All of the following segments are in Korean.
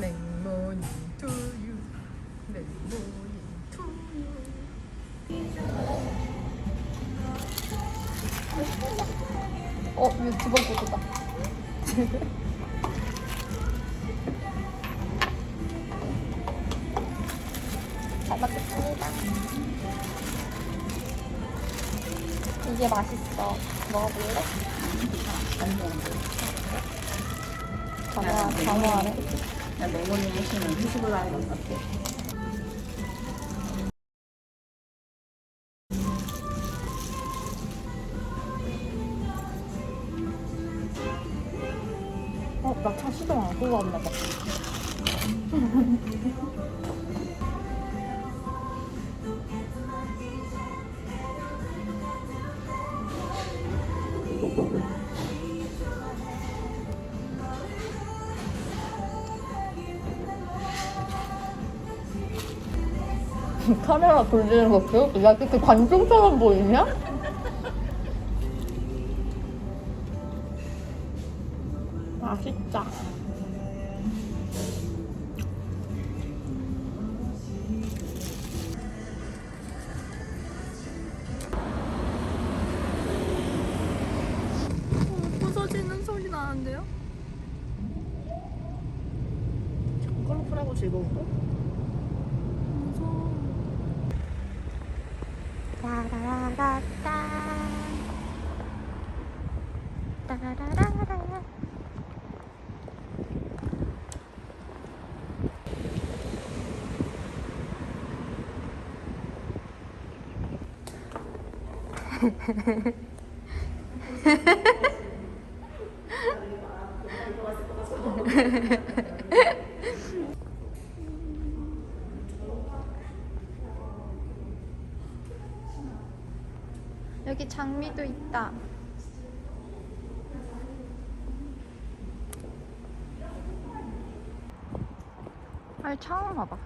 랭모닝 투유. 랭모닝 투유. 어 이거 두 번 꽂았다. 잘 먹겠습니다. 이게 맛있어. 먹어볼래? 안 먹는데 장어 장어 아래? 나 맹원이 하시는 회식을 하는 것 같아. 어, 나차 시동 안 끄고 왔나 봐. 카메라 돌리는 거 귀엽다. 야, 그렇게 관중처럼 보이냐? 맛있다. 부서지는 소리 나는데요? 컬러풀하고 즐거운데? 무서워. 따라라라따. 따라라라라. 여기 장미도 있다. 아, 처음 와봐.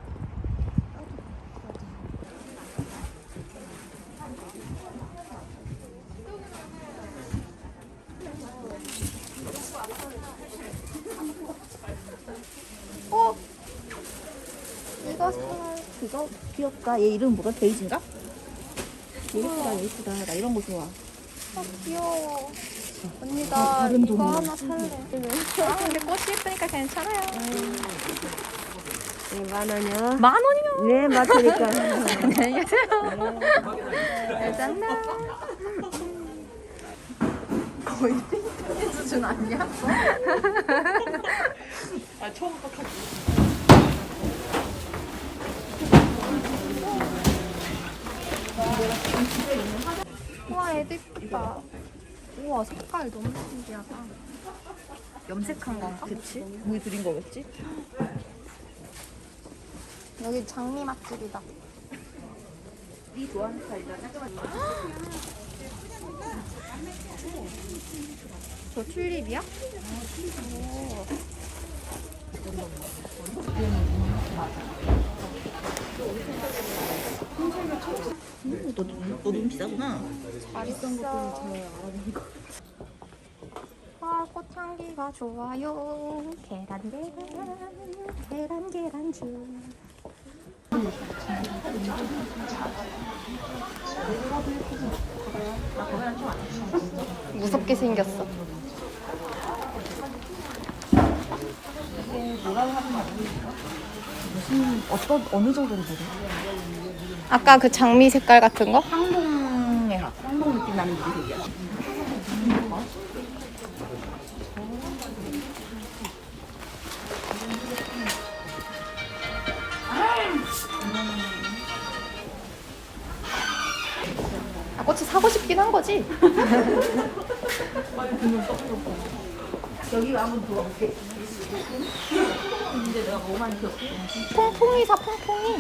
어? 이거 사. 이거 귀엽다. 얘 이름 뭐야? 베이지인가? 얘 예쁘다, 얘 예쁘다. 나 이런 거 좋아. 아 귀여워. 언니 아, 나 다른 이거. 하나 살래. 아 근데 꽃이 예쁘니까 괜찮아요. 네, 만 원이요. 만 원이요? 네, 맞으니까. 안녕히 계세요. 짜잔. 거의 띵띵 수준 아니야? 아, 처음부터 카 우와 애도 이쁘다. 우와 색깔 너무 신기하다. 염색한 건가? 그치? 우리 드린 거겠지? 여기 장미 맛집이다. 네 좋아하는 스타일이다. 저 튤립이야? 너, 너눈 비싸구나. 잘 있어. 아, 꽃향기가 좋아요. 계란, 계란, 계란, 계란주. 무섭게 생겼어. 무슨, 어떤, 어느 정도로 보래? 아까 그 장미 색깔 같은 거? 항동에, 항동 느낌 나는 무색이야. 아, 꽃이 사고 싶긴 한 거지? 여기 한번 들어볼게. 근데 내가 너무 많이 키웠어. 퐁퐁이 사, 퐁퐁이.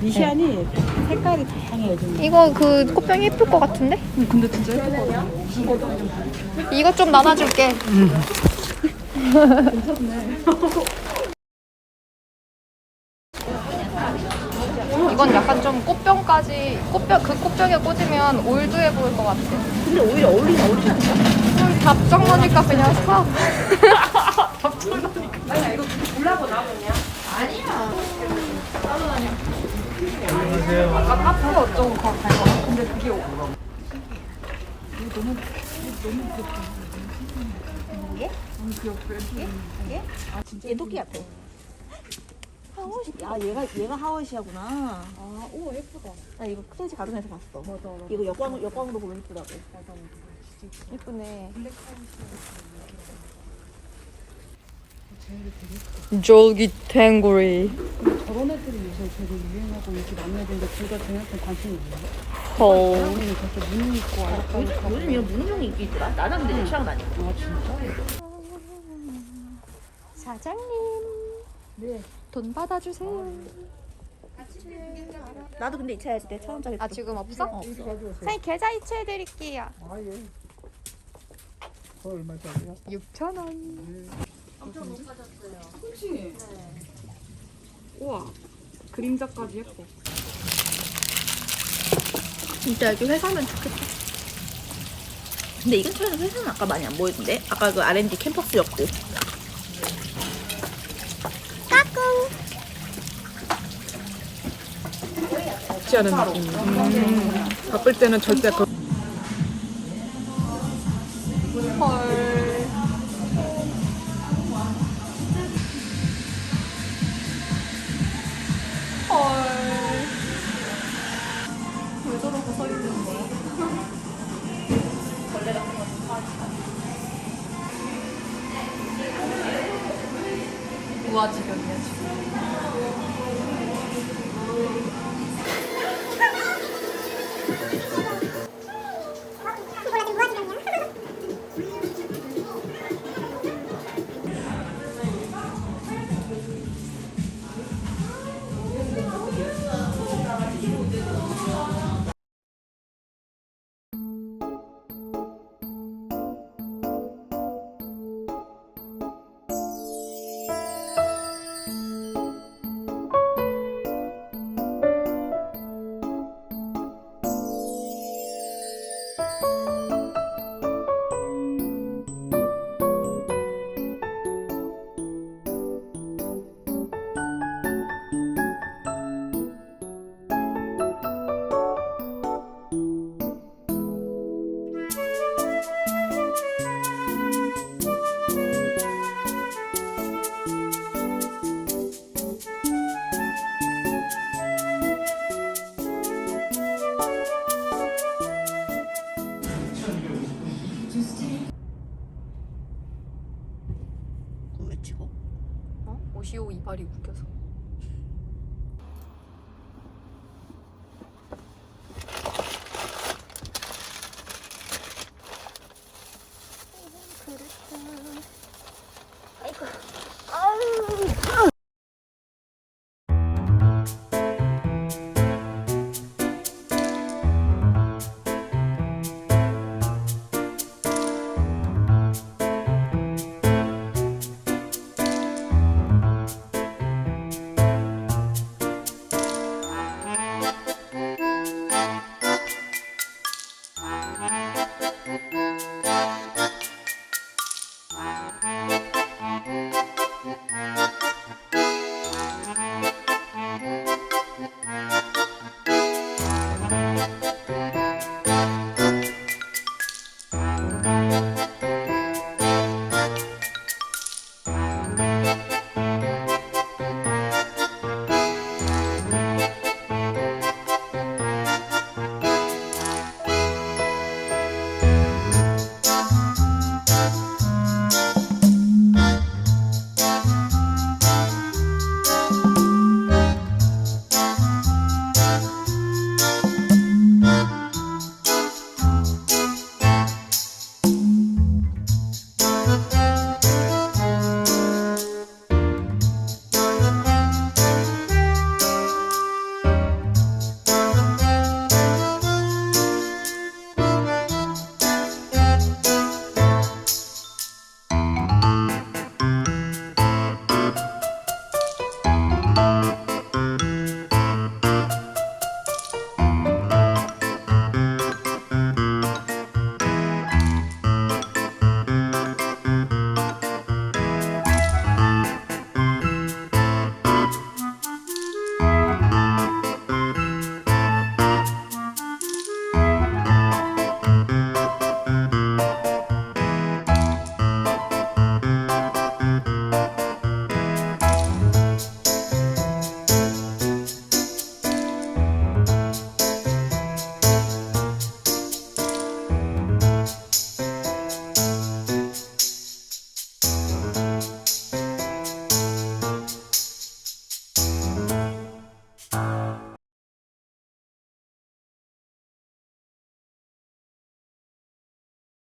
미시안이 색깔이 다양해요 좀. 이거 그 꽃병이 예쁠 것 같은데? 근데 진짜 예쁘거든. 이것 좀 나눠줄게. 이건 약간 좀 꽃병까지 꽃병 그 꽃병에 꽂으면 올드해 보일 것 같아. 근데 오히려 어울리는 어울리지 않냐? 답정 나니까 그냥 사. 아까 카페 어쩌고 가- 갈 거야. 근데 그게 오- 이게? 너무 귀엽다. 이게? 이게? 아 진짜 얘 토끼 같아. 하워시. 야 얘가 얘가 하워시야구나. 아, 우와, 예쁘다. 나 이거 크레이지 가든에서 봤어. 맞아, 맞아. 이거 역광 역광으로 보면 이쁘다고. 맞아, 맞아. 진짜 예쁘네. 되게 졸기탱구리. 저런 애들이 요새 되게 유행하고 인기 많은 애들인데 둘다 쟤한테 관심이 없네. 헐. 있고 알록달록하고. 요즘 이런 무늬종이 있긴 있더라. 나는 근데 내 취향은 아니야. 아, 진짜? 사장님. 네. 돈 받아주세요. 나도 근데 이체해야지 내 천 원짜리. 아 지금 없어? 어. 사장님 계좌 이체해드릴게요. 아, 예. 그거 얼마짜리야? 6천 원. 그치? 우와. 그림자까지 예뻐. 진짜 여기 회사면 좋겠다. 근데 이 근처에는 회사는 아까 많이 안 보이던데? 아까 그 R&D 캠퍼스였고. 쉽지 않은 느낌. 바쁠 때는 절대 그 왜 찍어? 어? 오시오 이발이 웃겨서.